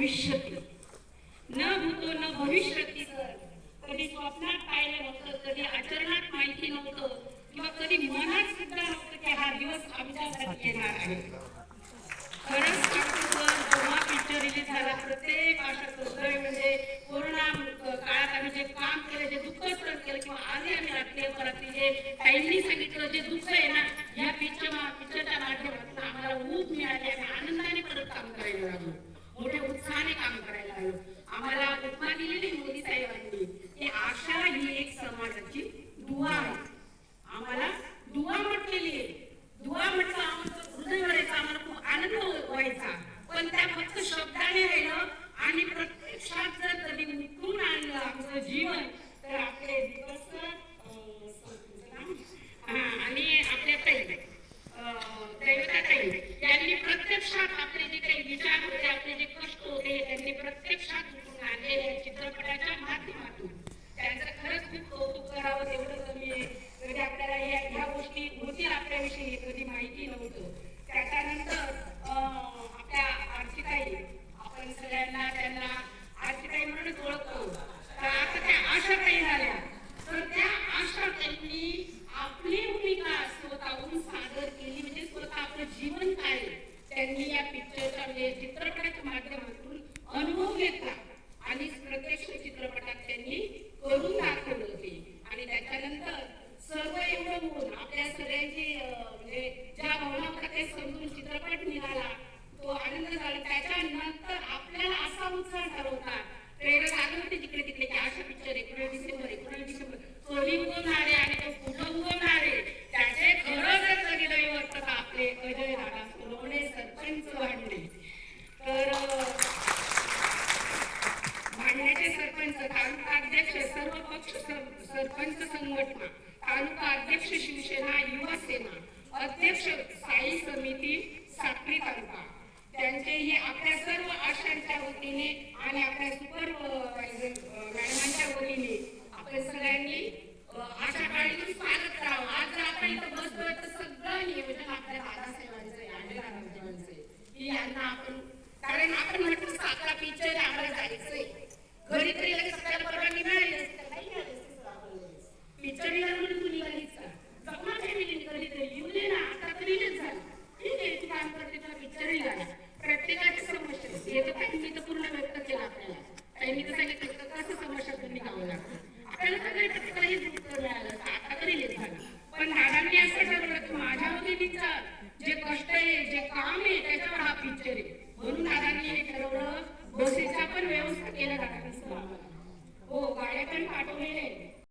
भविष्यती। न भूतो न भविष्यती सर। कधी स्वप्नात पाहिलं नव्हतं कधी आचरणात माहिती नव्हतं किंवा कधी मनात सुद्धा नव्हतं की हा दिवस आमच्यासाठी येणार आहे. खरंच जेव्हा पिक्चर रिलीज झाला प्रत्येक आशा सगळे म्हणजे कोरोना काळात आम्ही जे काम केलं जे दुःख सहन केलं किंवा आधी आम्ही रात्री अपरात्री जे ताईंनी सांगितलं जे दुःख आहे ना या पिक्चर पिक्चरच्या माध्यमातून आम्हाला ऊब मिळाली आणि दुवा म्हटलं आमचं हृदय भरायचं आम्हाला खूप आनंद व्हायचा. पण त्या फक्त शब्दाने राहिलं आणि प्रत्यक्षात जर कधी उतरून आणलं आमचं जीवन तर आपले दिवस अं, तुमचं नाव? हा, आणि आपल्या ताई दैवता ताई यांनी प्रत्यक्षात आपले जे काही विचार होते आपले जे कष्ट होते त्यांनी प्रत्यक्षात उतरून आणले या चित्रपटाच्या माध्यमातून त्यांचं खरंच खूप कौतुक करावं तेवढं कमी आहे कधी आपल्याला या ह्या गोष्टी होतील आपल्याविषयी कधी माहिती नव्हतं. त्याच्यानंतर आपल्या आरतीताई आपण सगळ्यांना त्यांना आरतीताई म्हणूनच ओळखतो. तर आता त्या आशाताई झाल्या. तर त्या आशा आपली भूमिका स्वतःहून सादर केली. म्हणजे स्वतः आपलं जीवन काय त्यांनी या पिक्चरच्या म्हणजे चित्रपटाच्या माध्यमातून अनुभव घेतला. आणि प्रत्यक्ष चित्रपटात त्यांनी करून दाखवलं ते आणि त्याच्यानंतर सर्व एवढं होऊन आपल्या सगळ्यांची अं, म्हणजे ज्या भावना प्रत्येक समजून चित्रपट निघाला तो आनंद झाला त्याच्यानंतर आपल्याला असा उत्साह ठरवता प्रेरणा आली होती तिकडे तिकडे की अशा पिक्चर एकोणीस डिसेंबर एकोणीस डिसेंबर कधी उगवणार आहे आणि तो कुठं उगवणार आहे त्याचे खरं जर कधी दैवत आपले अजय राणा सोनवणे सरपंच वाढले. तर भांडण्याचे सरपंच तालुका अध्यक्ष सर्व पक्ष सरपंच संघटना तालुका अध्यक्ष शिवसेना युवा सेना अध्यक्ष साई समिती साखरी तालुका. त्यांचे हे आपल्या सर्व आशांच्या वतीने आणि आपल्या सुपरवायझर मॅडमांच्या वतीने आपण सगळ्यांनी अ, आशा काळजी स्वागत करावं आज जर आपण इथं बसतोय तर सगळं नियोजन आपल्या दादासाहेबांचं आहे अजय दादासाहेबांचं आहे की यांना आपण कारण आपण म्हटलं साखरा पिक्चर आम्हाला जायचंय. घरी तरी लगेच आपल्याला परवानगी मिळाली नाही. मिळाली पिक्चर म्हणून तू निघालीस का? ना आता तर रिलीज झालं. ठीक आहे तू काम करते तुला पिक्चर निघाला समस्या हे तर त्यांनी तर पूर्ण व्यक्त केलं आपल्याला. त्यांनी तर सांगितलं कसं समस्यातून निघावं लागतं. आपल्याला सगळे प्रत्येकाला हेच उत्तर मिळालं आता तर रिलीज झालं. पण दादांनी असं ठरवलं की माझ्या वतीचा जे कष्ट आहे जे काम आहे त्याच्यावर